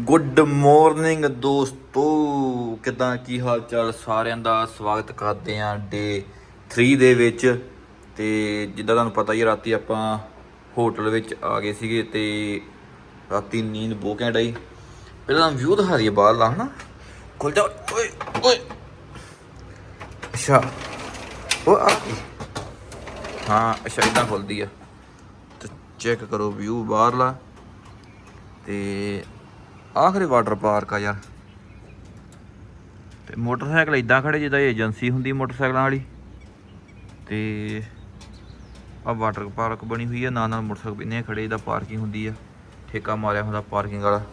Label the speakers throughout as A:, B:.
A: Good morning ਦੋਸਤੋ। ਕਿਦਾਂ ਕੀ ਹਾਲ ਚਾਲ ਸਾਰਿਆਂ ਦਾ ਸਵਾਗਤ ਕਰਦੇ ਆਂ ਡੇ 3 ਦੇ ਵਿੱਚ। ਤੇ ਜਿੱਦਾਂ ਤੁਹਾਨੂੰ ਪਤਾ ਹੀ ਹੈ, ਰਾਤੀ ਆਪਾਂ ਹੋਟਲ ਵਿੱਚ ਆ ਗਏ ਸੀਗੇ ਤੇ ਰਾਤੀ ਨੀਂਦ ਬਹੁਤ ਘੈਂਟ ਆਈ। ਪਹਿਲਾਂ ਤਾਂ ਵਿਊ ਦਿਖਾ ਦਈਏ ਬਾਹਰ ਦਾ ਹਨਾ? ਖੁੱਲ ਜਾ। ਓਏ ਓਏ। ਅੱਛਾ। ਉਹ ਆ ਹਾਂ ਅੱਛਾ ਇਦਾਂ ਖੁੱਲਦੀ ਆ। ਤੇ ਚੈੱਕ ਕਰੋ ਵਿਊ ਬਾਹਰਲਾ। ਤੇ ਆਖਰੀ ਵਾਟਰ ਪਾਰਕ ਆ ਯਾਰ। ਤੇ ਮੋਟਰਸਾਈਕਲ ਇਦਾਂ ਖੜੇ ਜਿੱਦਾਂ ਏਜੰਸੀ ਹੁੰਦੀ ਮੋਟਰਸਾਈਕਲਾਂ ਵਾਲੀ। ਤੇ ਆ ਵਾਟਰ ਪਾਰਕ ਬਣੀ ਹੋਈ ਆ, ਨਾਲ ਨਾਲ ਮੋਟਰਸਾਈਕਲ ਇੰਨੇ ਖੜੇ ਜਿੱਦਾਂ ਪਾਰਕਿੰਗ ਹੁੰਦੀ ਆ। ਠੇਕਾ ਮਾਰਿਆ ਹੁੰਦਾ ਪਾਰਕਿੰਗ ਵਾਲਾ।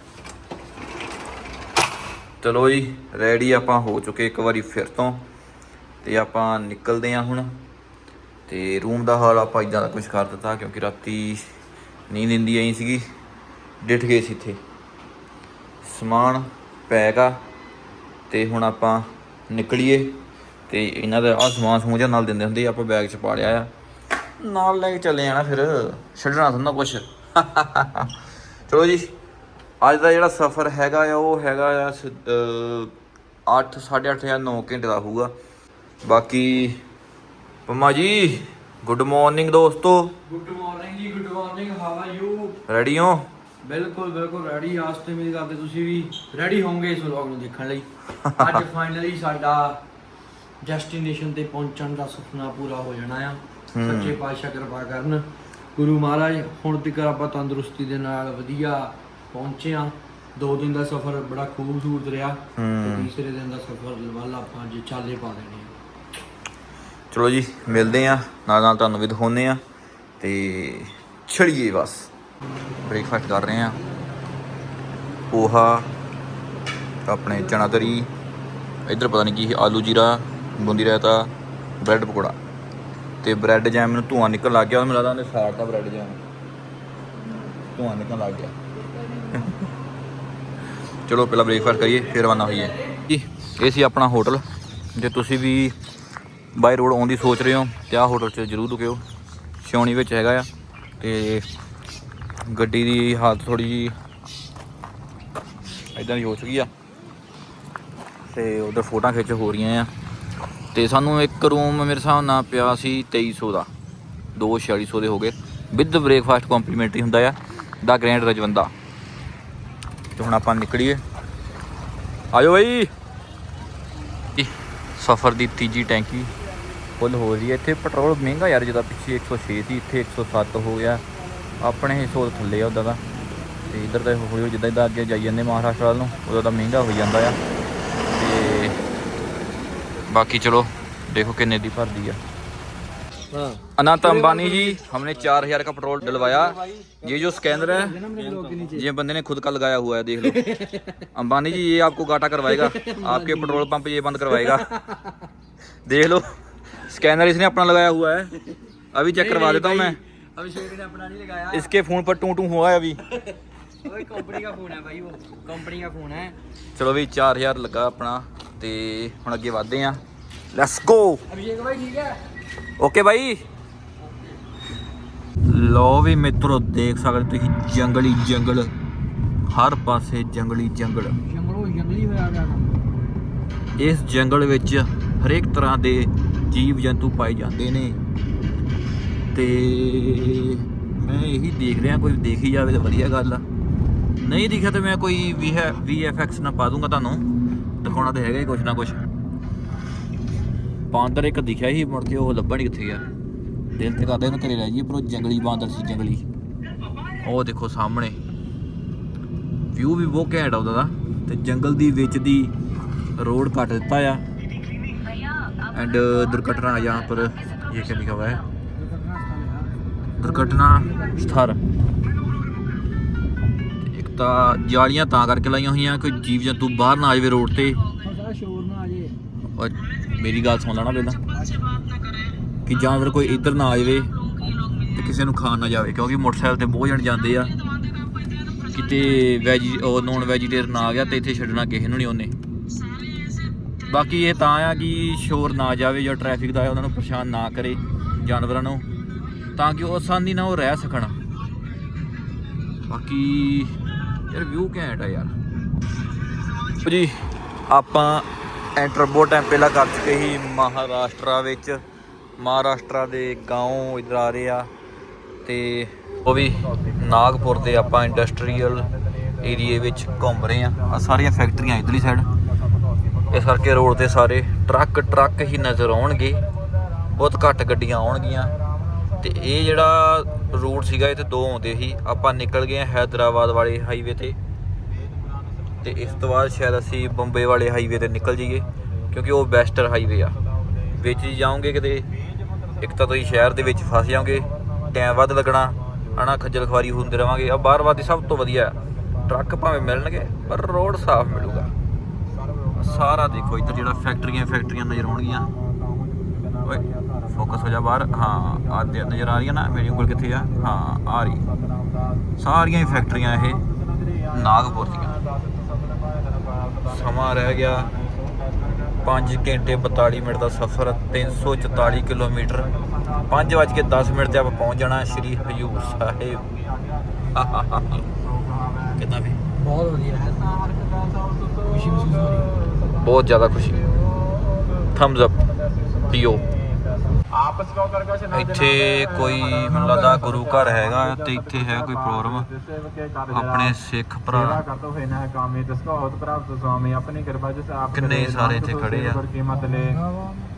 A: ਚਲੋ ਜੀ ਰੈਡੀ ਆਪਾਂ ਹੋ ਚੁੱਕੇ ਇੱਕ ਵਾਰੀ ਫਿਰ ਤੋਂ। ਤੇ ਆਪਾਂ ਨਿਕਲਦੇ ਆ ਹੁਣ। ਤੇ ਰੂਮ ਦਾ ਹਾਲ ਆਪਾਂ ਇਦਾਂ ਦਾ ਕੁਝ ਕਰ ਦਿੱਤਾ, ਕਿਉਂਕਿ ਰਾਤੀ ਨੀਂਦ ਇੰਦੀ ਆਈ ਸੀਗੀ, ਡਿੱਠ ਗਏ ਸੀ ਇੱਥੇ। ਸਮਾਨ ਪੈਕ ਆ ਤੇ ਹੁਣ ਆਪਾਂ ਨਿਕਲੀਏ ਤੇ ਇਹਨਾਂ ਦਾ ਆ ਸਮਾਨ ਸਮੂਹ ਨਾਲ ਦਿੰਦੇ ਹੁੰਦੇ ਆਪਾਂ ਬੈਗ 'ਚ ਪਾ ਲਿਆ ਆ। ਨਾਲ ਲੈ ਕੇ ਚੱਲੇ ਜਾਣਾ ਫਿਰ ਛੱਡਣਾ ਥੋੜਾ ਕੁਛ। ਚਲੋ ਜੀ ਅੱਜ ਦਾ ਜਿਹੜਾ ਸਫ਼ਰ ਹੈਗਾ ਆ ਉਹ ਹੈਗਾ ਆ 8 8:30 ਜਾਂ 9 ਘੰਟੇ ਦਾ ਹੋਊਗਾ। ਬਾਕੀ ਪੰਮਾ ਜੀ ਗੁੱਡ ਮਾਰਨਿੰਗ ਦੋਸਤੋ।
B: Good morning ji good morning how are you
A: ready ਹੋ?
B: ਬਿਲਕੁਲ ਬਿਲਕੁਲ ਰੈਡੀ ਆਸ ਤੇ ਮੇਰੀ ਕਰਦੇ ਤੁਸੀਂ ਵੀ ਰੈਡੀ ਹੋਵੋਗੇ ਇਸ ਵਲੌਗ ਨੂੰ ਦੇਖਣ ਲਈ। ਅੱਜ ਫਾਈਨਲੀ ਸਾਡਾ ਡੈਸਟੀਨੇਸ਼ਨ ਤੇ ਪਹੁੰਚਣ ਦਾ ਸੁਪਨਾ ਪੂਰਾ ਹੋ ਜਾਣਾ ਆ। ਸੱਚੇ ਪਾਤਸ਼ਾਹ ਕਿਰਪਾ ਕਰਨ। ਗੁਰੂ ਮਹਾਰਾਜ ਹੁਣ ਤੱਕ ਆਪਾਂ ਤੰਦਰੁਸਤੀ ਦੇ ਨਾਲ ਵਧੀਆ ਪਹੁੰਚੇ ਆ। ਦੋ ਦਿਨ ਦਾ ਸਫ਼ਰ ਬੜਾ ਖੂਬਸੂਰਤ ਰਿਹਾ ਤੇ ਤੀਸਰੇ ਦਿਨ ਦਾ ਸਫ਼ਰ ਵੱਲ ਆਪਾਂ ਜੇ ਚਾਲੇ ਪਾ ਦੇਣੇ
A: ਚਲੋ ਜੀ ਮਿਲਦੇ ਆ। ਨਾਲ ਨਾਲ ਤੁਹਾਨੂੰ ਵੀ ਦਿਖਾਉਂਦੇ ਆ। ਤੇ ਛੜੀਏ ਬਸ। ਬ੍ਰੇਕਫਾਸਟ ਕਰ ਰਹੇ ਆ ਪੋਹਾ, ਆਪਣੇ ਚਣਾ ਤਰੀ, ਇੱਧਰ ਪਤਾ ਨਹੀਂ ਕੀ ਆਲੂ ਜੀਰਾ, ਬੂੰਦੀ ਰਾਇਤਾ, ਬ੍ਰੈਡ ਪਕੌੜਾ। ਤੇ ਬ੍ਰੈਡ ਜੈਮ ਮੈਨੂੰ ਧੂਆਂ ਨਿਕਲ ਲੱਗ ਗਿਆ ਉਹ ਮੈਨੂੰ ਲੱਗਦਾ ਉਹਨੇ ਸਾੜਤਾ ਬ੍ਰੈਡ ਜੈਮ ਧੂਆਂ ਨਿਕਲ ਲੱਗ ਗਿਆ। ਚਲੋ ਪਹਿਲਾਂ ਬ੍ਰੇਕਫਾਸਟ ਕਰੀਏ, ਫਿਰ ਰਵਾਨਾ ਹੋਈਏ। ਜੀ, ਇਹ ਸੀ ਆਪਣਾ ਹੋਟਲ ਜੇ ਤੁਸੀਂ ਵੀ ਬਾਈ ਰੋਡ ਆਉਣ ਦੀ ਸੋਚ ਰਹੇ ਹੋ, ਤੇ ਆਹ ਹੋਟਲ 'ਚ ਜ਼ਰੂਰ ਰੁਕਿਓ। ਛਾਉਣੀ ਵਿੱਚ ਹੈਗਾ ਆ, ਤੇ ਗੱਡੀ ਦੀ ਹਾਲਤ ਥੋੜੀ ਜੀ ਇਦਾਂ ਦੀ ਹੋ ਚੁੱਕੀ ਆ। ਤੇ ਉਧਰ ਫੋਟੋਆਂ ਖਿੱਚ ਹੋ ਰਹੀਆਂ ਆ। ਤੇ ਸਾਨੂੰ ਇੱਕ ਰੂਮ ਮੇਰੇ ਹਿਸਾਬ ਨਾਲ ਪਿਆ ਸੀ 2300 ਦਾ। 24600 ਦੇ ਹੋ ਗਏ। ਵਿਦ ਬ੍ਰੇਕਫਾਸਟ ਕੰਪਲੀਮੈਂਟਰੀ ਹੁੰਦਾ ਆ। ਦਾ ਗ੍ਰੈਂਡ ਰਜਵੰਦਾ। ਤੇ ਹੁਣ ਆਪਾਂ ਨਿਕਲੀਏ। ਆਜੋ ਬਾਈ। ਸਫਰ ਦੀ ਤੀਜੀ ਟੈਂਕੀ ਫੁੱਲ ਹੋ ਰਹੀ ਹੈ ਇੱਥੇ ਪੈਟਰੋਲ ਮਹਿੰਗਾ ਯਾਰ ਜਿਹਦਾ ਪਿੱਛੇ 106 ਸੀ ਇੱਥੇ 107 ਹੋ ਗਿਆ। ਆਪਣੇ 100 ਤੋਂ ਥੱਲੇ ਆ ਉਦਾਂ ਦਾ ਤੇ ਇਧਰ ਤਾਂ ਹੌਲੀ ਹੌਲੀ ਜਿੱਦਾਂ ਜਿੱਦਾਂ ਅੱਗੇ ਜਾਈ ਜਾਂਦੇ ਮਹਾਰਾਸ਼ਟਰ ਵੱਲ ਨੂੰ ਉਦੋਂ ਤਾਂ ਮਹਿੰਗਾ ਹੋ ਜਾਂਦਾ ਆ ਤੇ ਬਾਕੀ ਚਲੋ ਦੇਖੋ ਕਿੰਨੇ ਦੀ ਭਰਦੀ ਆ
B: ਹਾਂ
A: अनंत अंबानी जी हमने चार हजार का पेट्रोल डलवाया ये जो स्कैनर है ये बंदे ने खुद का लगाया हुआ है देख लो अंबानी जी ये आपको घाटा करवाएगा आपके पेट्रोल पंप ये बंद करवाएगा देख लो स्कैनर इसने अपना लगाया हुआ है अभी चेक करवा देता हूँ मैं
B: अभिषेक ने अपना नहीं लगाया
A: इसके फोन पर टू टू हुआ है अभी
B: ओए कंपनी का फोन है भाई वो कंपनी का फोन है
A: ਚਲੋ ਵੀ 4000 ਲੱਗਾ ਆਪਣਾ ਤੇ ਹੁਣ ਅੱਗੇ ਵਧਦੇ ਆਂ ਲੈਟਸ ਗੋ
B: अभिषेक भाई ठीक है
A: ਓਕੇ ਬਾਈ ਲੋ ਵੀ ਮਿੱਤਰੋ ਦੇਖ ਸਕਦੇ ਤੁਸੀਂ ਜੰਗਲੀ ਜੰਗਲ ਹਰ ਪਾਸੇ ਜੰਗਲੀ ਜੰਗਲ
B: जंगलों जंगली हो गया काम
A: ਇਸ ਜੰਗਲ ਵਿੱਚ ਹਰੇਕ ਤਰ੍ਹਾਂ ਦੇ ਜੀਵ ਜੰਤੂ ਪਾਏ ਜਾਂਦੇ ਨੇ ਤੇ ਮੈਂ ਇਹੀ ਦੇਖ ਰਿਹਾ, ਕੋਈ ਦੇਖ ਹੀ ਜਾਵੇ ਤਾਂ ਵਧੀਆ ਗੱਲ ਆ। ਨਹੀਂ ਦਿਖਿਆ ਤਾਂ ਮੈਂ ਕੋਈ ਵੀ ਹੈ VFX ਨਾ ਪਾ ਦੂੰਗਾ ਤੁਹਾਨੂੰ। ਦਿਖਾਉਣਾ ਤਾਂ ਹੈਗਾ ਹੀ ਕੁਛ ਨਾ ਕੁਛ। ਬਾਂਦਰ ਇੱਕ ਦਿਖਿਆ ਹੀ ਮੁੜ ਕੇ, ਉਹ ਲੱਭਣ ਕਿੱਥੇ ਆ ਦਿਲ ਤੇ ਕਰਦਾ ਇਹਨੂੰ ਘਰੇ ਰਹਿ ਜਾਈਏ, ਪਰ ਉਹ ਜੰਗਲੀ ਬਾਂਦਰ ਸੀ, ਜੰਗਲੀ। ਉਹ ਦੇਖੋ ਸਾਹਮਣੇ। ਵਿਊ ਵੀ ਬਹੁਤ ਘੈਂਟ ਆਉਂਦਾ ਦਾ ਤੇ। ਜੰਗਲ ਦੀ ਵਿੱਚ ਦੀ ਰੋਡ ਕੱਟ ਦਿੱਤਾ ਆ। ਐਂਡ ਦੁਰਘਟਨਾ ਆ ਜਾਂ ਪਰ ਇਹ ਕਿਹਾ ਲਿਖਿਆ ਹੋਇਆ ਹੈ? ਦੁਰਘਟਨਾ ਸਥਲ ਇੱਕ ਤਾਂ ਜਾਲੀਆਂ ਤਾਂ ਕਰਕੇ ਲਾਈਆਂ ਹੋਈਆਂ, ਕੋਈ ਜੀਵ ਜੰਤੂ ਬਾਹਰ ਨਾ ਆ ਜਾਵੇ ਰੋਡ ਤੇ। ਮੇਰੀ ਗੱਲ ਸੁਣ ਲੈਣਾ ਪਹਿਲਾਂ, ਕਿ ਜਾਨਵਰ ਕੋਈ ਇੱਧਰ ਨਾ ਆ ਜਾਵੇ ਤੇ ਕਿਸੇ ਨੂੰ ਖਾਣ ਨਾ ਜਾਵੇ, ਕਿਉਂਕਿ ਮੋਟਰਸਾਈਕਲ ਤੇ ਬਹੁਤ ਜਣ ਜਾਂਦੇ ਆ। ਕਿਤੇ ਵੈਜੀ ਉਹ ਨੌਨ ਵੈਜੀਟੇਰੀਅਨ ਆ ਗਿਆ ਤੇ ਇੱਥੇ ਛੱਡਣਾ ਕਿਸੇ ਨੂੰ ਨਹੀਂ ਉਹਨੇ। ਬਾਕੀ ਇਹ ਤਾਂ ਆ ਕਿ ਸ਼ੋਰ ਨਾ ਜਾਵੇ ਜਾਂ ਟ੍ਰੈਫਿਕ ਦਾ ਉਹਨਾਂ ਨੂੰ ਪਰੇਸ਼ਾਨ ਨਾ ਕਰੇ ਜਾਨਵਰਾਂ ਨੂੰ। ਤਾਂ ਕਿ ਉਹ ਆਸਾਨੀ ਨਾਲ ਉਹ ਰਹਿ ਸਕਣ ਬਾਕੀ ਯਾਰ ਵਿਊ ਘੈਂਟ ਆ ਯਾਰ ਜੀ ਆਪਾਂ ਐਂਟਰ ਬਹੁਤ ਟਾਈਮ ਪਹਿਲਾਂ ਕਰ ਚੁੱਕੇ ਸੀ ਮਹਾਰਾਸ਼ਟਰਾ ਵਿੱਚ ਮਹਾਰਾਸ਼ਟਰਾ ਦੇ گاؤں ਇਧਰ ਆ ਰਹੇ ਆ ਤੇ ਉਹ ਵੀ ਨਾਗਪੁਰ ਦੇ ਆਪਾਂ ਇੰਡਸਟਰੀਅਲ ਏਰੀਏ ਵਿੱਚ ਘੁੰਮ ਰਹੇ ਆ ਆ ਸਾਰੀਆਂ ਫੈਕਟਰੀਆਂ ਇਧਰਲੀ ਸਾਈਡ ਇਸ ਕਰਕੇ ਰੋਡ ਤੇ ਸਾਰੇ ਟਰੱਕ ਟਰੱਕ ਹੀ ਨਜ਼ਰ ਆਉਣਗੇ ਬਹੁਤ ਘੱਟ ਗੱਡੀਆਂ ਆਉਣਗੀਆਂ ਤੇ ਇਹ ਜਿਹੜਾ ਰੂਟ ਸੀਗਾ ਇਹ ਤੇ ਦੋ ਆਉਂਦੇ ਸੀ। ਆਪਾਂ ਨਿਕਲ ਗਏ ਆ ਹੈਦਰਾਬਾਦ ਵਾਲੇ ਹਾਈਵੇ ਤੇ। ਤੇ ਇਸ ਤੋਂ ਬਾਅਦ ਸ਼ਾਇਦ ਅਸੀਂ ਬੰਬੇ ਵਾਲੇ ਹਾਈਵੇ ਤੇ ਨਿਕਲ ਜਾਈਏ, ਕਿਉਂਕਿ ਉਹ ਵੈਸਟਰ ਹਾਈਵੇ ਆ। ਵਿੱਚ ਹੀ ਜਾਓਗੇ ਕਿਤੇ, ਇੱਕ ਤਾਂ ਤੁਸੀਂ ਸ਼ਹਿਰ ਦੇ ਵਿੱਚ ਫਸ ਜਾਓਗੇ ਟਾਈਮ ਵੱਧ ਲੱਗਣਾ, ਹਨਾ, ਖੱਜਲ ਖਵਾਰੀ ਹੁੰਦੇ ਰਵਾਂਗੇ। ਆ ਬਾਹਰ ਦੀ ਸਭ ਤੋਂ ਵਧੀਆ ਟਰੱਕ ਭਾਵੇਂ ਮਿਲਣਗੇ, ਪਰ ਰੋਡ ਸਾਫ਼ ਮਿਲੂਗਾ। ਸਾਰਾ ਦੇਖੋ, ਇੱਧਰ ਜਿਹੜਾ ਫੈਕਟਰੀਆਂ ਫੈਕਟਰੀਆਂ ਨਜ਼ਰ ਆਉਣਗੀਆਂ। ਓਏ ਫੋਕਸ ਹੋ ਜਾ ਬਾਹਰ। ਹਾਂ ਆ ਨਜ਼ਰ ਆ ਰਹੀਆਂ ਨਾ ਮੇਰੀ ਉਂਗਲ ਕਿੱਥੇ ਆ? ਹਾਂ ਆ ਰਹੀ। ਸਾਰੀਆਂ ਹੀ ਫੈਕਟਰੀਆਂ ਇਹ ਨਾਗਪੁਰ ਦੀਆਂ। ਸਮਾਂ ਰਹਿ ਗਿਆ 5 ਘੰਟੇ 42 ਮਿੰਟ ਦਾ ਸਫ਼ਰ 344 ਕਿਲੋਮੀਟਰ। 5:10 ਮਿੰਟ ਤੇ ਆਪਾਂ ਪਹੁੰਚ ਜਾਣਾ ਸ਼੍ਰੀ ਹਜੂਰ ਸਾਹਿਬ। ਕਿੰਨਾ ਵੀ?
B: ਬਹੁਤ ਵਧੀਆ। ਖੁਸ਼ੀ ਮਹਿਸੂਸ ਹੋ ਰਹੀ ਹੈ।
A: ਬਹੁਤ ਜ਼ਿਆਦਾ ਖੁਸ਼ੀ। ਥੰਬਸ ਅਪ ਪੀਓ
C: ਆਪਸ ਵਿੱਚ ਕਰਕੇ ਸ਼ਨਾਖਤ
A: ਇੱਥੇ ਕੋਈ ਮੈਨੂੰ ਲੱਗਦਾ ਗੁਰੂ ਘਰ ਹੈਗਾ ਤੇ ਇੱਥੇ ਹੈ ਕੋਈ ਪ੍ਰੋਗਰਾਮ ਆਪਣੇ ਸਿੱਖ ਭਰਾ।
C: ਕਰਤੋ ਹੋਏ ਨਾ ਕਾਮੇ ਤਿਸ ਕੋ ਹੋਤ ਪ੍ਰਾਪਤ ਸੁਆਮੀ ਆਪਣੀ ਕਿਰਪਾ ਜਿਸ ਆਪ
A: ਕਿੰਨੇ ਸਾਰੇ ਇੱਥੇ ਖੜੇ ਆ।
C: ਕੀਮਤ ਲੈ।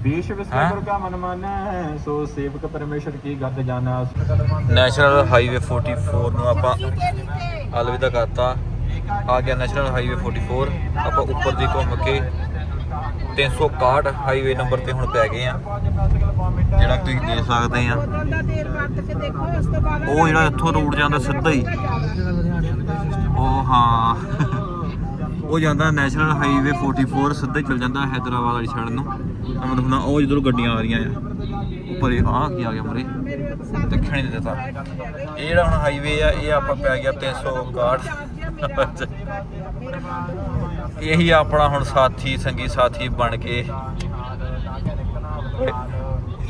C: ਵਿਸ਼ ਵਿਸਵੇ
A: ਹੈਂ?
C: ਗੁਰ ਕਾ ਮਨ ਮਾਨੈ ਸੋ ਸੇਵਕ ਪਰਮੇਸ਼ਰ ਕੀ ਗੱਦ ਜਾਣਾ
A: ਨੈਸ਼ਨਲ ਹਾਈਵੇ 44 ਨੂੰ ਆਪਾਂ ਅਲਵਿਦਾ ਕਰਤਾ। ਆ ਗਿਆ ਨੈਸ਼ਨਲ ਹਾਈਵੇ 44 ਆਪਾਂ ਉੱਪਰ ਦੀ ਘੁੰਮ ਕੇ 361 ਹਾਈਵੇ ਨੰਬਰ ਤੇ ਹੁਣ ਪੈ ਗਏ ਆ। ਜਿਹੜਾ ਤੁਸੀਂ ਦੇਖ ਸਕਦੇ ਆ। ਉਹ ਜਿਹੜਾ ਇੱਥੋਂ ਰੂਟ ਜਾਂਦਾ ਸਿੱਧਾ ਹੀ। ਉਹ ਹਾਂ। ਉਹ ਜਾਂਦਾ ਨੈਸ਼ਨਲ ਹਾਈਵੇ 44 ਸਿੱਧਾ ਹੀ ਚਲ ਜਾਂਦਾ ਹੈਦਰਾਬਾਦ ਵਾਲੀ ਸਾਈਡ ਨੂੰ। ਤਾਂ ਹੁਣ ਉਹ ਜਿੱਧਰੋਂ ਗੱਡੀਆਂ ਆ ਰਹੀਆਂ ਆ। ਉੱਪਰ ਆ ਕੀ ਆ ਗਿਆ ਮਰੇ। ਦੇਖਣ ਹੀ ਨਹੀਂ ਦਿੱਤਾ। ਇਹ ਜਿਹੜਾ ਹੁਣ ਹਾਈਵੇ ਆ, ਇਹ ਆਪਾਂ ਪੈ ਗਿਆ 361 ਇਹੀ ਆਪਣਾ ਹੁਣ ਸਾਥੀ ਸੰਗੀ ਸਾਥੀ ਬਣ ਕੇ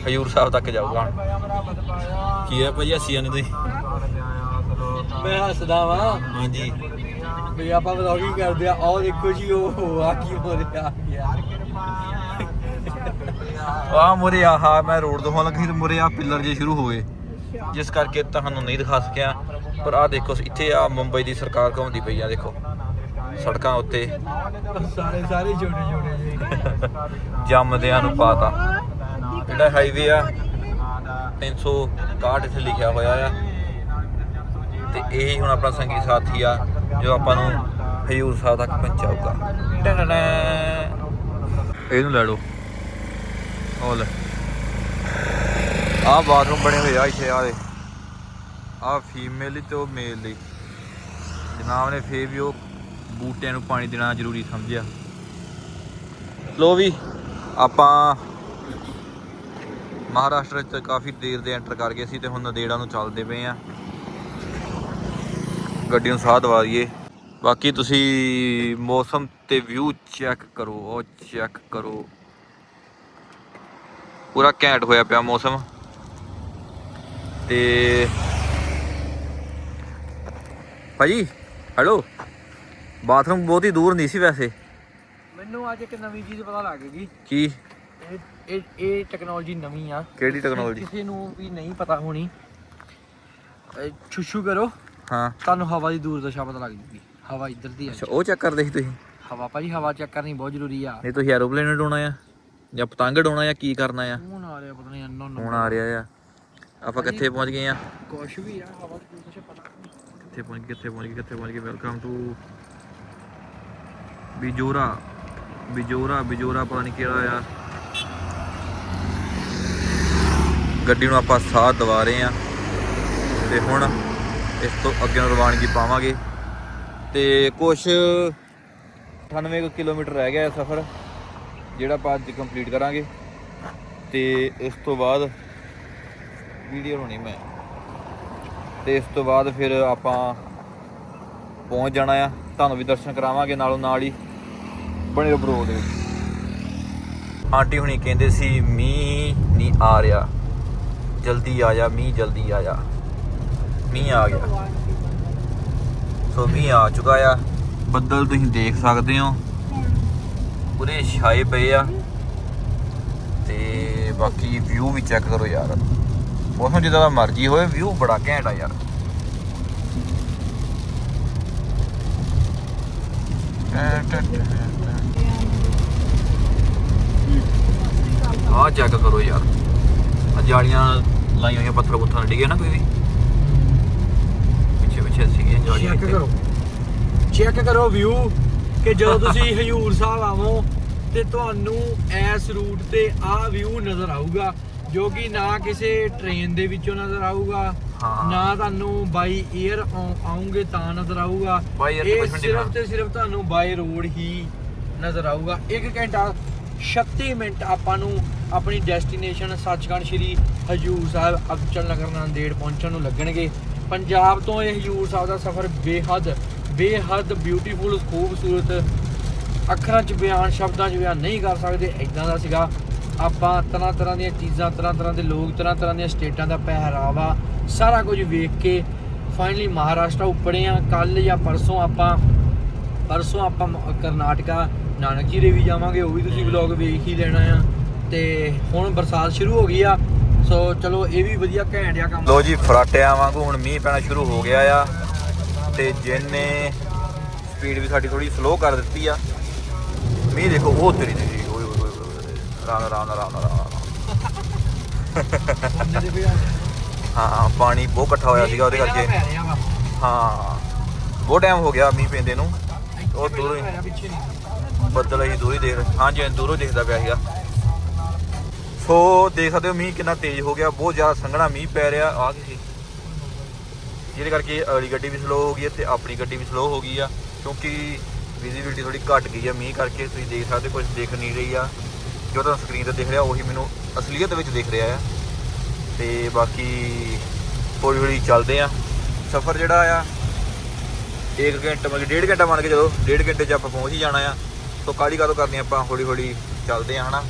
A: ਹਜੂਰ ਸਾਹਿਬ ਤੱਕ ਜਾਊਗਾ। ਕੀ ਹੈ ਭਾਈ ਹੱਸੀ ਜਾਂਦੇ ਤੁਸੀਂ?
B: ਮੈਂ ਹੱਸਦਾ ਵਾਂ।
A: ਹਾਂਜੀ।
B: ਵੀ ਆਪਾਂ ਵਲੌਗਿੰਗ ਕਰਦੇ ਆ ਆਹ ਦੇਖੋ ਜੀ ਉਹ ਆ ਕੀ ਹੋ ਰਿਹਾ। ਗਿਆ
A: ਆ ਮੁਰੇ ਆਹਾ ਮੈਂ ਰੋਡ ਹੋਣ ਲੱਗੀ ਤੇ ਮੁਰੇ ਆ ਪਿੱਲਰ ਜੇ ਸ਼ੁਰੂ ਹੋ ਗਏ। ਜਿਸ ਕਰਕੇ ਤੁਹਾਨੂੰ ਨਹੀਂ ਦਿਖਾ ਸਕਿਆ। ਪਰ ਆ ਦੇਖੋ ਇੱਥੇ ਆ ਮੁੰਬਈ ਦੀ ਸਰਕਾਰ ਘੁੰਮਦੀ ਪਈ ਆ ਦੇਖੋ। ਸੜਕਾਂ ਉੱਤੇ।
B: ਸਾਰੇ ਸਾਰੇ ਛੋਟੇ ਛੋਟੇ ਜੀ।
A: ਜੰਮਦਿਆਂ ਨੂੰ ਪਾਤਾ। ਜਿਹੜਾ ਹਾਈਵੇ ਆ 361 ਇੱਥੇ ਲਿਖਿਆ ਹੋਇਆ ਆ। ਤੇ ਇਹ ਹੁਣ ਆਪਣਾ ਸੰਗੀ ਸਾਥੀ ਆ ਜੋ ਆਪਾਂ ਨੂੰ ਹਜੂਰ ਸਾਹਿਬ ਤੱਕ ਪਹੁੰਚਾਊਗਾ। ਇਹਨੂੰ ਲੈ ਲਓ। ਉਹ ਲੈ। ਆਹ ਬਾਥਰੂਮ ਬਣੇ ਹੋਏ ਆ ਇੱਥੇ ਆ ਦੇ ਆਹ ਫੀਮੇਲ ਲਈ ਤੇ ਉਹ ਮੇਲ ਲਈ ਜਨਾਬ ਨੇ ਫੇਰ ਵੀ ਉਹ ਬੂਟਿਆਂ ਨੂੰ ਪਾਣੀ ਦੇਣਾ ਜ਼ਰੂਰੀ ਸਮਝਿਆ। ਲੋ ਵੀ, ਆਪਾਂ ਮਹਾਰਾਸ਼ਟਰ ਚ ਕਾਫੀ ਦੇਰ ਦੇ ਐਂਟਰ ਕਰ ਗਏ ਸੀ ਤੇ ਹੁਣ ਨਦੇੜਾ ਨੂੰ ਚੱਲਦੇ ਪਏ ਆ ਗੱਡੀ ਨੂੰ ਸਾਹ ਦਵਾ ਦਈਏ। ਬਾਕੀ ਤੁਸੀਂ ਮੌਸਮ ਤੇ ਵਿਊ ਚੈੱਕ ਕਰੋ, ਉਹ ਚੈੱਕ ਕਰੋ। ਪੂਰਾ ਘੈਂਟ ਹੋਇਆ ਪਿਆ ਮੌਸਮ। ਤੇ ਭਾਜੀ ਹੈਲੋ ਬਾਥਰੂਮ ਬਹੁਤ ਹੀ ਦੂਰ ਨਹੀਂ ਸੀ ਵੈਸੇ।
B: ਮੈਨੂੰ ਅੱਜ ਇੱਕ ਨਵੀਂ ਚੀਜ਼ ਪਤਾ ਲੱਗ ਗਈ।
A: ਕੀ?
B: ਇਹ ਇਹ ਇਹ ਟੈਕਨੋਲੋਜੀ ਨਵੀਂ ਆ।
A: ਕਿਹੜੀ ਟੈਕਨੋਲੋਜੀ
B: ਕਿਸੇ ਨੂੰ ਵੀ ਨਹੀਂ ਪਤਾ ਹੋਣੀ। ਛੁਛੂ ਕਰੋ।
A: ਹਾਂ।
B: ਤੁਹਾਨੂੰ ਹਵਾ ਦੀ ਦੂਰਦਰਸ਼ਾ ਪਤਾ ਲੱਗ ਜੂਗੀ। ਹਵਾ ਇੱਧਰ ਦੀ ਆ।
A: ਅੱਛਾ ਉਹ ਚੈੱਕ ਕਰਦੇ ਸੀ ਤੁਸੀਂ?
B: ਹਵਾ ਭਾਜੀ ਹਵਾ ਚੈੱਕ ਕਰਨੀ ਬਹੁਤ ਜ਼ਰੂਰੀ ਆ।
A: ਨਹੀਂ ਤੁਸੀਂ ਐਰੋਪਲੇਨ ਉਡਾਉਣਾ ਆ? ਜਾਂ ਪਤੰਗ ਉਡਾਉਣਾ ਆ ਕੀ ਕਰਨਾ ਆ?
B: ਹੁਣ ਆ ਰਿਹਾ ਪਤਾ ਨਹੀਂ ਅਨਨੋਨ
A: ਹੁਣ ਆ ਰਿਹਾ ਆ। ਆਪਾਂ ਕਿੱਥੇ ਪਹੁੰਚ ਗਏ ਆ?
B: ਕੁਛ ਵੀ ਆ ਹਵਾ ਦੀ ਦੂਰਦਰਸ਼ਾ ਪਤਾ ਨਹੀਂ।
A: ਕਿੱਥੇ ਪਹੁੰਚ ਗਏ ਕਿੱਥੇ ਪਹੁੰਚ ਗਏ ਕਿੱਥੇ ਪਹੁੰਚ ਗਏ? ਵੈਲਕਮ ਟੂ ਬਿਜੋਰਾ ਬਿਜੋਰਾ ਬਿਜੋਰਾ ਪਤਾ ਨਹੀਂ ਕਿਹੜਾ ਆ। ਗੱਡੀ ਨੂੰ ਆਪਾਂ ਸਾਹ ਦਵਾ ਰਹੇ ਆ ਤੇ ਹੁਣ ਇਸ ਤੋਂ ਅੱਗੇ ਨੂੰ ਰਵਾਨਗੀ ਪਾਵਾਂਗੇ। ਤੇ ਕੁਛ 98 ਕੁ ਕਿਲੋਮੀਟਰ ਰਹਿ ਗਿਆ ਸਫ਼ਰ, ਜਿਹੜਾ ਆਪਾਂ ਅੱਜ ਕੰਪਲੀਟ ਕਰਾਂਗੇ। ਤੇ ਇਸ ਤੋਂ ਬਾਅਦ ਵੀਡੀਓ ਹੋਣੀ ਮੈਂ। ਤੇ ਇਸ ਤੋਂ ਬਾਅਦ ਫਿਰ ਆਪਾਂ ਪਹੁੰਚ ਜਾਣਾ ਆ। ਤੁਹਾਨੂੰ ਵੀ ਦਰਸ਼ਨ ਕਰਾਵਾਂਗੇ, ਨਾਲੋਂ ਨਾਲ ਹੀ ਬਣੇ ਰਹੋ ਬਰੋ ਦੇ ਵਿੱਚ। ਆਂਟੀ ਹੁਣੀ ਕਹਿੰਦੇ ਸੀ, ਮੀਂਹ ਨਹੀਂ ਆ ਰਿਹਾ। ਜਲਦੀ ਆ ਜਾ, ਮੀਂਹ ਜਲਦੀ ਆ ਜਾ। ਮੀਂਹ ਆ ਗਿਆ। ਸੋ ਮੀਂਹ ਆ ਚੁੱਕਾ ਆ। ਬੱਦਲ ਤੁਸੀਂ ਦੇਖ ਸਕਦੇ ਹੋ। ਪੂਰੇ ਛਾਏ ਪਏ ਆ। ਤੇ ਬਾਕੀ ਵਿਊ ਵੀ ਚੈੱਕ ਕਰੋ ਯਾਰ। ਮੌਸਮ ਜਿੱਦਾਂ ਦਾ ਮਰਜ਼ੀ ਹੋਵੇ ਵਿਊ ਬੜਾ ਘੈਂਟ ਆ ਯਾਰ। ਆ ਚੈੱਕ ਕਰੋ ਯਾਰ। ਆ ਜਾਲੀਆਂ ਲਾਈਆਂ ਹੋਈਆਂ ਪੱਥਰ ਪੁੱਥਰ ਡਿੱਗੇ ਨਾ ਕੋਈ ਵੀ। ਪਿੱਛੇ ਪਿੱਛੇ ਸੀਗੀਆਂ ਜਾਲੀਆਂ
B: ਚੈੱਕ ਕਰੋ। ਚੈੱਕ ਕਰੋ ਵਿਊ ਕਿ ਜਦੋਂ ਤੁਸੀਂ ਹਜੂਰ ਸਾਹਿਬ ਆਵੋ ਤੇ ਤੁਹਾਨੂੰ ਇਸ ਰੂਟ ਤੇ ਆਹ ਵਿਊ ਨਜ਼ਰ ਆਊਗਾ। ਜੋ ਕਿ ਨਾ ਕਿਸੇ ਟ੍ਰੇਨ ਦੇ ਵਿੱਚੋਂ ਨਜ਼ਰ ਆਊਗਾ
A: ਹਾਂ।
B: ਨਾ ਤੁਹਾਨੂੰ ਬਾਈ 에ਅਰ ਆਉਂਗੇ ਤਾਂ ਨਜ਼ਰ ਆਊਗਾ
A: By air ਤੇ
B: ਇਹ
A: ਕੁਛ ਵੀ ਨਹੀਂ
B: ਸਿਰਫ। ਤੇ ਸਿਰਫ ਤੁਹਾਨੂੰ ਬਾਈ ਰੋਡ ਹੀ ਨਜ਼ਰ ਆਊਗਾ 1 ਘੰਟਾ 36 ਮਿੰਟ ਆਪਾਂ ਨੂੰ ਆਪਣੀ ਡੈਸਟੀਨੇਸ਼ਨ ਸੱਚਖੰਡ ਸ਼੍ਰੀ ਹਜੂਰ ਸਾਹਿਬ ਅਬਚਲ ਨਗਰ ਨਾਂਦੇੜ ਪਹੁੰਚਣ ਨੂੰ ਲੱਗਣਗੇ ਪੰਜਾਬ ਤੋਂ ਇਹ ਹਜੂਰ ਸਾਹਿਬ ਦਾ ਸਫ਼ਰ ਬੇਹੱਦ ਬੇਹੱਦ ਬਿਊਟੀਫੁਲ ਖੂਬਸੂਰਤ ਅੱਖਰਾਂ 'ਚ ਬਿਆਨ ਸ਼ਬਦਾਂ 'ਚ ਬਿਆਨ ਨਹੀਂ ਕਰ ਸਕਦੇ ਇਦਾਂ ਦਾ ਸੀਗਾ ਆਪਾਂ ਤਰ੍ਹਾਂ ਤਰ੍ਹਾਂ ਦੀਆਂ ਚੀਜ਼ਾਂ, ਤਰ੍ਹਾਂ ਤਰ੍ਹਾਂ ਦੇ ਲੋਕ, ਤਰ੍ਹਾਂ ਤਰ੍ਹਾਂ ਦੀਆਂ ਸਟੇਟਾਂ ਦਾ ਪਹਿਰਾਵਾ, ਸਾਰਾ ਕੁਝ ਵੇਖ ਕੇ ਫਾਈਨਲੀ ਮਹਾਰਾਸ਼ਟਰ ਉੱਪੜੇ ਆ। ਕੱਲ ਜਾਂ ਪਰਸੋਂ ਆਪਾਂ ਪਰਸੋਂ ਆਪਾਂ ਕਰਨਾਟਕਾ ਨਾਨਕ ਜੀ ਦੇ ਵੀ ਜਾਵਾਂਗੇ, ਉਹ ਵੀ ਤੁਸੀਂ ਵਲੌਗ ਵੇਖ ਹੀ ਲੈਣਾ ਆ। ਤੇ ਹੁਣ ਬਰਸਾਤ ਸ਼ੁਰੂ ਹੋ ਗਈ ਆ, ਸੋ ਚਲੋ ਇਹ ਵੀ ਵਧੀਆ ਘੈਂਟ ਆ ਕੰਮ
A: ਲੋ ਜੀ, ਫਰਾਟਿਆਂ ਵਾਂਗੂ ਹੁਣ ਮੀਂਹ ਪੈਣਾ ਸ਼ੁਰੂ ਹੋ ਗਿਆ ਆ, ਤੇ ਜਿੰਨੇ ਸਪੀਡ ਵੀ ਸਾਡੀ ਥੋੜੀ ਸਲੋ ਕਰ ਦਿੱਤੀ ਆ, ਮੀਂਹ ਦੇਖੋ, ਉਹ ਤੇਰੀ ਦੀ ਓਏ ਓਏ ਰਾਮ ਰਾਮ ਰਾਮ ਰਾਮ।
B: ਉਹਨੇ ਦੇ ਵੀ
A: ਹਾਂ ਪਾਣੀ ਬਹੁਤ ਇਕੱਠਾ ਹੋਇਆ ਸੀਗਾ ਉਹਦੇ ਕਰਕੇ। ਹਾਂ ਬਹੁਤ ਟਾਈਮ ਹੋ ਗਿਆ ਮੀਂਹ ਪੈਂਦੇ ਨੂੰ। ਉਹ ਦੂਰੋਂ ਹੀ ਬੱਦਲ ਅਸੀਂ ਦੂਰੋਂ ਹੀ ਦੇਖ ਰਹੇ ਹਾਂਜੀ ਹਾਂਜੀ ਦੂਰੋਂ ਦਿਖਦਾ ਪਿਆ ਸੀਗਾ। ਸੋ ਦੇਖ ਸਕਦੇ ਹੋ ਮੀਂਹ ਕਿੰਨਾ ਤੇਜ਼ ਹੋ ਗਿਆ ਬਹੁਤ ਜ਼ਿਆਦਾ ਸੰਘਣਾ ਮੀਂਹ ਪੈ ਰਿਹਾ। ਆ ਕੀ ਜਿਹਦੇ ਕਰਕੇ ਅਗਲੀ ਗੱਡੀ ਵੀ ਸਲੋ ਹੋ ਗਈ ਹੈ ਤੇ ਆਪਣੀ ਗੱਡੀ ਵੀ ਸਲੋ ਹੋ ਗਈ ਆ। ਕਿਉਂਕਿ ਵਿਜ਼ਿਬਿਲਟੀ ਥੋੜੀ ਘਟ ਗਈ ਆ ਮੀਂਹ ਕਰਕੇ। ਤੁਸੀਂ ਦੇਖ ਸਕਦੇ ਕੁਝ ਦਿਖ ਨਹੀਂ ਰਹੀ ਆ। ਜੋ ਤੁਹਾਨੂੰ ਸਕਰੀਨ ਤੇ ਦਿਖ ਰਿਹਾ ਉਹੀ ਮੈਨੂੰ ਅਸਲੀਅਤ ਵਿੱਚ ਦਿਖ ਰਿਹਾ ਆ। ਤੇ ਬਾਕੀ ਹੌਲੀ ਹੌਲੀ ਚੱਲਦੇ ਆ। ਸਫ਼ਰ ਜਿਹੜਾ ਆ 1 ਘੰਟਾ ਮਤਲਬ ਡੇਢ ਘੰਟਾ ਮੰਨ ਕੇ ਚਲੋ ਡੇਢ ਘੰਟੇ 'ਚ ਆਪਾਂ ਪਹੁੰਚ ਹੀ ਜਾਣਾ ਆ। ਸੋ ਕਾਹਲੀ ਕਾਹਤੋਂ ਕਰਨੀ ਆਪਾਂ ਹੌਲੀ ਹੌਲੀ ਚੱਲਦੇ ਆ ਹਨਾ?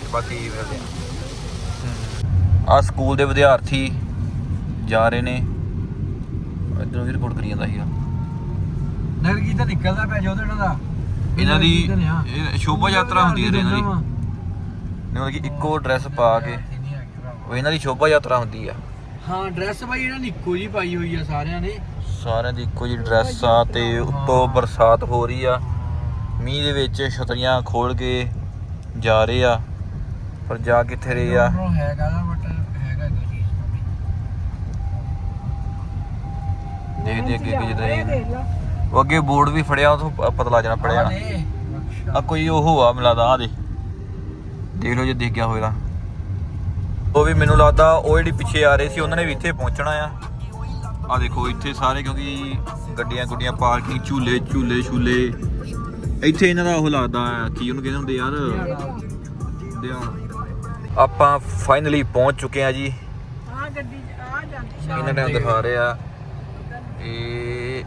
A: ਤੇ ਬਾਕੀ ਮਿਲਦੇ ਆ। ਆ ਸਕੂਲ ਦੇ ਵਿਦਿਆਰਥੀ ਜਾ ਰਹੇ ਨੇ। ਇਧਰੋਂ ਵੀ ਰਿਪੋਰਟ ਕਰੀ ਜਾਂਦਾ ਸੀਗਾ।
B: ਨਗਰ ਕੀਰਤਨ ਨਿਕਲਦਾ ਪਿਆ ਜੋ ਇਹਨਾਂ ਦਾ।
A: ਇਹਨਾਂ ਦੀ ਸ਼ੋਭਾ ਯਾਤਰਾ ਹੁੰਦੀ ਹੈ ਇਹਨਾਂ ਦੀ। ਮਤਲਬ ਕਿ ਇੱਕੋ ਡਰੈਸ ਪਾ ਕੇ ਉਹ ਇਹਨਾਂ ਦੀ ਸ਼ੋਭਾ ਯਾਤਰਾ ਹੁੰਦੀ ਆ।
B: ਹਾਂ ਡਰੈਸ ਬਾਈ ਇਹਨਾਂ ਨੇ ਇੱਕੋ ਜੀ ਪਾਈ ਹੋਈ ਆ ਸਾਰਿਆਂ ਨੇ।
A: ਸਾਰਿਆਂ ਦੀ ਇੱਕੋ ਜਿਹੀ ਡਰੈਸ ਆ ਤੇ ਉੱਤੋਂ ਬਰਸਾਤ ਹੋ ਰਹੀ ਆ। ਮੀਂਹ ਦੇ ਵਿੱਚ ਛਤਰੀਆਂ ਖੋਲ ਕੇ ਜਾ ਰਹੇ ਆ ਪਰ ਜਾ ਕਿੱਥੇ ਰਹੇ ਆ?
B: ਹੈਗਾ ਦਾ ਬਟ ਹੈਗਾ ਕੋਈ ਚੀਜ਼
A: ਦੇਖ ਦੇਖ ਅੱਗੇ ਜਿੱਦਾਂ ਉਹ ਅੱਗੇ ਬੋਰਡ ਵੀ ਫੜਿਆ ਉਹ ਤੋਂ ਪਤਾ ਲੱਗ ਜਾਣਾ ਪੜਿਆ ਆ ਕੋਈ ਉਹ ਆ ਮਿਲਾਦਾ ਆ ਦੇ ਦੇਖ ਲਓ ਜੇ ਦੇਖ ਗਿਆ ਹੋਏਗਾ। ਉਹ ਵੀ ਮੈਨੂੰ ਲੱਗਦਾ ਉਹ ਜਿਹੜੀ ਪਿੱਛੇ ਆ ਰਹੇ ਸੀ ਉਹਨਾਂ ਨੇ ਵੀ ਇੱਥੇ ਪਹੁੰਚਣਾ ਆ। ਆ ਦੇਖੋ ਇੱਥੇ ਸਾਰੇ ਕਿਉਂਕਿ ਗੱਡੀਆਂ ਗੁੱਡੀਆਂ ਪਾਰਕਿੰਗ ਝੂਲੇ ਝੂਲੇ ਛੂਲੇ। ਇੱਥੇ ਇਹਨਾਂ ਦਾ ਉਹ ਲੱਗਦਾ ਕੀ ਉਹਨੂੰ ਕਹਿੰਦੇ ਹੁੰਦੇ ਯਾਰ? ਆਪਾਂ ਫਾਈਨਲੀ ਪਹੁੰਚ ਚੁੱਕੇ ਆ ਜੀ।
D: ਆ ਗੱਡੀ ਆ ਜਾਂਦੀ
A: ਇਹਨਾਂ ਨੇ ਦਿਖਾ ਰਹੇ ਆ। ਇਹ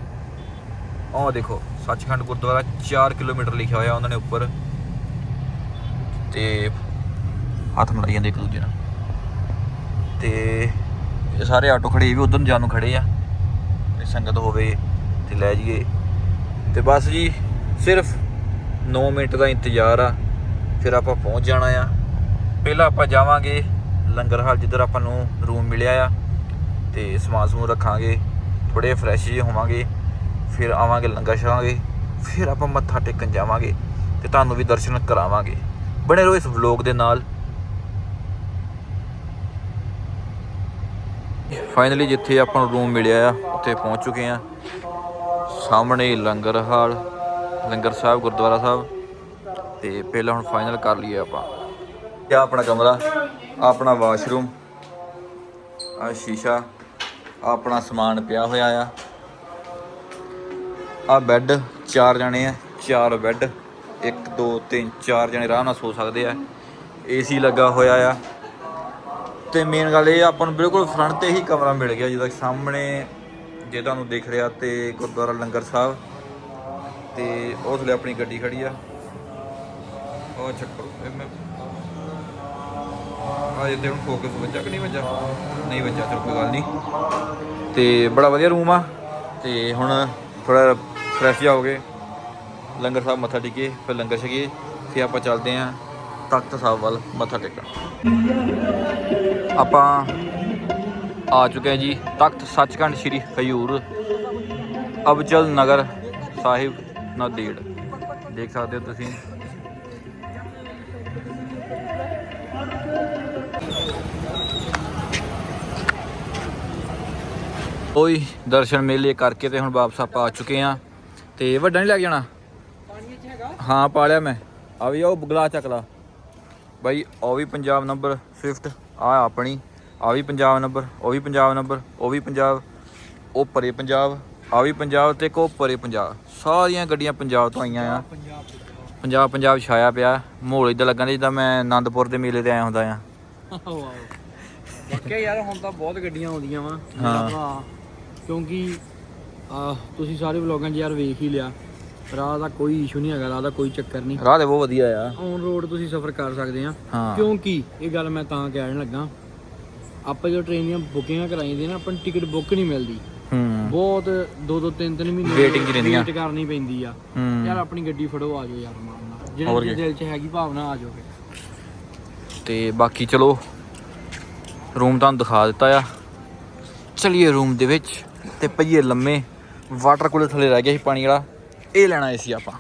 A: ਆਹ ਦੇਖੋ ਸੱਚਖੰਡ ਗੁਰਦੁਆਰਾ 4 ਕਿਲੋਮੀਟਰ ਲਿਖਿਆ ਹੋਇਆ ਉਹਨਾਂ ਨੇ ਉੱਪਰ। ਤੇ ਹੱਥ ਮਿਲਾਈ ਜਾਂਦੇ ਇੱਕ ਦੂਜੇ ਨਾਲ। ਤੇ ਇਹ ਸਾਰੇ ਆਟੋ ਖੜੇ ਵੀ ਉਧਰ ਨੂੰ ਜਾਣ ਨੂੰ ਖੜੇ ਆ। ਇਹ ਸੰਗਤ ਹੋਵੇ ਤੇ ਲੈ ਜਾਈਏ। ਤੇ ਬਸ ਜੀ, ਸਿਰਫ 9 ਮਿੰਟ ਦਾ ਇੰਤਜ਼ਾਰ ਆ, ਫਿਰ ਆਪਾਂ ਪਹੁੰਚ ਜਾਣਾ ਆ। ਪਹਿਲਾਂ ਆਪਾਂ ਜਾਵਾਂਗੇ ਲੰਗਰ ਹਾਲ, ਜਿੱਧਰ ਆਪਾਂ ਨੂੰ ਰੂਮ ਮਿਲਿਆ ਆ। ਤੇ ਸਮਾਨ ਸਮੂਨ ਰੱਖਾਂਗੇ ਥੋੜੇ ਫਰੈਸ਼ ਜਿਹੇ ਹੋਵਾਂਗੇ, ਫਿਰ ਆਵਾਂਗੇ ਲੰਗਰ ਛਕਾਂਗੇ, ਫਿਰ ਆਪਾਂ ਮੱਥਾ ਟੇਕਣ ਜਾਵਾਂਗੇ ਤੇ ਤੁਹਾਨੂੰ ਵੀ ਦਰਸ਼ਨ ਕਰਾਵਾਂਗੇ। ਬਣੇ ਰਹੋ ਇਸ ਵਲੌਗ ਦੇ ਨਾਲ। ਫਾਈਨਲੀ ਜਿੱਥੇ ਆਪਾਂ ਨੂੰ ਰੂਮ ਮਿਲਿਆ ਆ, ਉੱਥੇ ਪਹੁੰਚ ਚੁੱਕੇ ਆ। ਸਾਹਮਣੇ ਲੰਗਰ ਹਾਲ, ਲੰਗਰ ਸਾਹਿਬ, ਗੁਰਦੁਆਰਾ ਸਾਹਿਬ। ਤੇ ਪਹਿਲਾਂ ਹੁਣ ਫਾਈਨਲ ਕਰ ਲਈਏ ਆਪਾਂ। ਇਹ ਆਪਣਾ ਕਮਰਾ? ਆਪਣਾ ਵਾਸ਼ਰੂਮ ਆ ਸ਼ੀਸ਼ਾ, ਆਪਣਾ ਸਮਾਨ ਪਿਆ ਹੋਇਆ ਆ। ਆ ਬੈੱਡ ਚਾਰ ਜਣੇ ਆ, ਚਾਰ ਬੈੱਡ 1 2 3 ਚਾਰ ਜਣੇ ਆਰਾਮ ਨਾਲ ਸੋ ਸਕਦੇ ਆ। ਏਸੀ ਲੱਗਾ ਹੋਇਆ ਆ। ਤੇ ਮੇਨ ਗੱਲ ਇਹ ਆ, ਆਪਾਂ ਨੂੰ ਬਿਲਕੁਲ ਫਰੰਟ ਤੇ ਹੀ ਕਮਰਾ ਮਿਲ ਗਿਆ ਜਿਹਦਾ ਸਾਹਮਣੇ ਜੇ ਤੁਹਾਨੂੰ ਦਿਖ ਰਿਹਾ ਤੇ ਗੁਰਦੁਆਰਾ ਲੰਗਰ ਸਾਹਿਬ। ਤੇ ਉਸ ਥਲੇ ਆਪਣੀ ਗੱਡੀ ਖੜੀ ਆ। ਉਹ ਚੈੱਕ ਇਹ ਮੈਂ ਆ ਜੇ ਹੁਣ ਫੋਕਸ ਵੱਜਾ ਕਿ ਨਹੀਂ ਵੱਜਾ? ਨਹੀਂ ਵੱਜਾ ਚਲ ਕੋਈ ਗੱਲ ਨਹੀਂ। ਤੇ ਬੜਾ ਵਧੀਆ ਰੂਮ ਆ। ਤੇ ਹੁਣ ਥੋੜਾ ਫਰੈਸ਼ ਜਾਓਗੇ ਲੰਗਰ ਸਾਹਿਬ ਮੱਥਾ ਟੇਕੇ ਫਿਰ ਲੰਗਰ ਛਕੀਏ, ਫਿਰ ਆਪਾਂ ਚੱਲਦੇ ਆਂ ਤਖਤ ਸਾਹਿਬ ਵੱਲ ਮੱਥਾ ਟੇਕਣ। ਆਪਾਂ ਆ ਚੁੱਕੇ ਹਾਂ ਜੀ ਤਖਤ ਸੱਚਖੰਡ ਸ੍ਰੀ ਹਜੂਰ ਅਬਜ਼ਲ ਨਗਰ ਸਾਹਿਬ ਨਾਂਦੇੜ। ਦੇਖ ਸਕਦੇ ਹੋ ਤੁਸੀਂ। ਕੋਈ ਦਰਸ਼ਨ ਮੇਲੇ ਕਰਕੇ ਤੇ ਹੁਣ ਵਾਪਸ ਆਪਾਂ ਆ ਚੁੱਕੇ ਆ ਤੇ ਵੱਡਾ ਨਹੀਂ ਲੈ ਜਾਣਾ? ਹਾਂ ਪਾ ਲਿਆ ਮੈਂ। ਆ ਵੀ ਉਹ ਬਗਲਾ ਚੱਕਦਾ। ਬਾਈ ਉਹ ਵੀ ਪੰਜਾਬ ਨੰਬਰ ਸਵਿਫਟ ਆ ਆਪਣੀ। ਆ ਵੀ ਪੰਜਾਬ ਨੰਬਰ ਉਹ ਵੀ ਪੰਜਾਬ ਨੰਬਰ ਉਹ ਵੀ ਪੰਜਾਬ ਉਹ ਪਰੇ ਪੰਜਾਬ ਆ ਵੀ ਪੰਜਾਬ ਤੇ ਕੋ ਪਰੇ ਪੰਜਾਬ। ਸਾਰੀਆਂ ਗੱਡੀਆਂ ਪੰਜਾਬ ਤੋਂ ਆਈਆਂ ਆ।
B: ਪੰਜਾਬ
A: ਪੰਜਾਬ ਛਾਇਆ ਪਿਆ। ਮਾਹੌਲ ਇਦਾਂ ਲੱਗਣ ਜਿੱਦਾਂ ਮੈਂ ਆਨੰਦਪੁਰ ਦੇ ਮੇਲੇ ਤੇ ਆਇਆ ਹੁੰਦਾ ਆ।
B: ਵਾਕਿਆ ਯਾਰ ਹੁਣ ਤਾਂ ਬਹੁਤ ਗੱਡੀਆਂ ਆਉਂਦੀਆਂ ਵਾ।
A: ਹਾਂ।
B: ਕਿਉਂਕਿ ਤੁਸੀਂ ਸਾਰੇ ਵਲੌਗਾਂ 'ਚ ਯਾਰ ਵੇਖ ਹੀ ਲਿਆ। ਰਾਹ ਦਾ ਕੋਈ ਇਸ਼ੂ ਨਹੀਂ ਹੈਗਾ ਰਾਹ ਦਾ ਕੋਈ ਚੱਕਰ ਨਹੀਂ।
A: ਰਾਹ ਤੇ ਬਹੁਤ ਵਧੀਆ ਆ।
B: ਔਨ ਰੋਡ ਤੁਸੀਂ ਸਫ਼ਰ ਕਰ ਸਕਦੇ ਆ।
A: ਹਾਂ।
B: ਕਿਉਂਕਿ ਇਹ ਗੱਲ ਮੈਂ ਤਾਂ ਕਹਿਣ ਲੱਗਾ। ਆਪਾਂ ਜੋ ਟ੍ਰੇਨ ਦੀਆਂ ਬੁਕਿੰਗਾਂ ਕਰਾਈਆਂ ਨਾ ਆਪਾਂ ਨੂੰ ਟਿਕਟ ਬੁੱਕ ਨਹੀਂ ਮਿਲਦੀ।
A: ਹੂੰ।
B: ਬਹੁਤ ਦੋ ਦੋ ਤਿੰਨ ਤਿੰਨ ਮਹੀਨੇ
A: Waiting 'ਚ ਰਹਿੰਦੀਆਂ।
B: wait ਕਰਨੀ ਪੈਂਦੀ ਆ।
A: ਹੂੰ।
B: ਯਾਰ ਆਪਣੀ ਗੱਡੀ ਫੜੋ ਆ ਜਾਓ ਯਾਰ ਮਾਰਨਾ
A: ਹੋਰ
B: ਜਿਹੜੇ
A: ਕੀ।
B: ਦਿਲ 'ਚ ਹੈਗੀ ਭਾਵਨਾ ਆ ਜਾਓਗੇ।
A: ਤੇ ਬਾਕੀ ਚਲੋ ਰੂਮ ਤੁਹਾਨੂੰ ਦਿਖਾ ਦਿੱਤਾ ਆ। ਚਲਿਏ ਰੂਮ ਦੇ ਵਿੱਚ ਤੇ ਪਈਏ ਲੰਮੇ। ਵਾਟਰ ਕੂਲਰ ਥੱਲੇ ਰਹਿ ਗਿਆ ਸੀ ਪਾਣੀ ਵਾਲਾ। ਇਹ ਲੈਣਾ ਸੀ ਆਪਾਂ।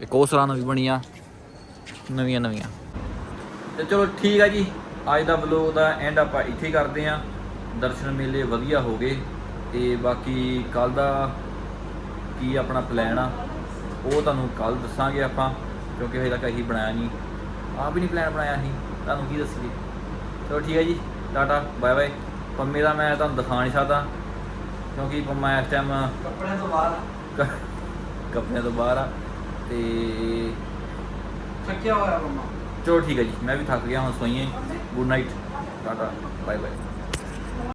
A: ਇੱਕ ਉਹ ਸਰਾਂ ਨਵੀਂ ਬਣੀ ਆ। ਨਵੀਆਂ ਨਵੀਆਂ। ਤੇ ਚਲੋ ਠੀਕ ਆ ਜੀ। ਅੱਜ ਦਾ ਵਲੋਗ ਦਾ ਐਂਡ ਆਪਾਂ ਇੱਥੇ ਹੀ ਕਰਦੇ ਆ ਦਰਸ਼ਨ ਮੇਲੇ ਵਧੀਆ ਹੋ ਗਏ। ਤੇ ਬਾਕੀ ਕੱਲ ਦਾ ਕੀ ਆਪਣਾ ਪਲਾਨ ਆ ਉਹ ਤੁਹਾਨੂੰ ਕੱਲ ਦੱਸਾਂਗੇ ਆਪਾਂ। ਕਿਉਂਕਿ ਹਜੇ ਤੱਕ ਅਸੀਂ ਬਣਾਇਆ ਨਹੀਂ। ਆਪ ਵੀ ਨਹੀਂ ਪਲਾਨ ਬਣਾਇਆ ਅਸੀਂ। ਤੁਹਾਨੂੰ ਕੀ ਦੱਸੀਏ। ਚਲੋ ਠੀਕ ਹੈ ਜੀ। ਟਾਟਾ ਬਾਏ ਬਾਏ ਪੰਮੇ ਦਾ ਮੈਂ ਤੁਹਾਨੂੰ ਦਿਖਾ ਨਹੀਂ ਸਕਦਾ। ਕਿਉਂਕਿ ਪੰਮਾ ਇਸ ਟਾਈਮ
B: ਕੱਪੜਿਆਂ ਤੋਂ ਬਾਹਰ
A: ਕੱਪੜਿਆਂ ਤੋਂ ਬਾਹਰ ਆ ਤੇ
B: ਥੱਕਿਆ ਹੋਇਆ ਮੰਮਾ
A: ਚਲੋ ਠੀਕ ਹੈ ਜੀ ਮੈਂ ਵੀ ਥੱਕ ਗਿਆ ਹੁਣ ਸੋਈਏ। Good night tata bye bye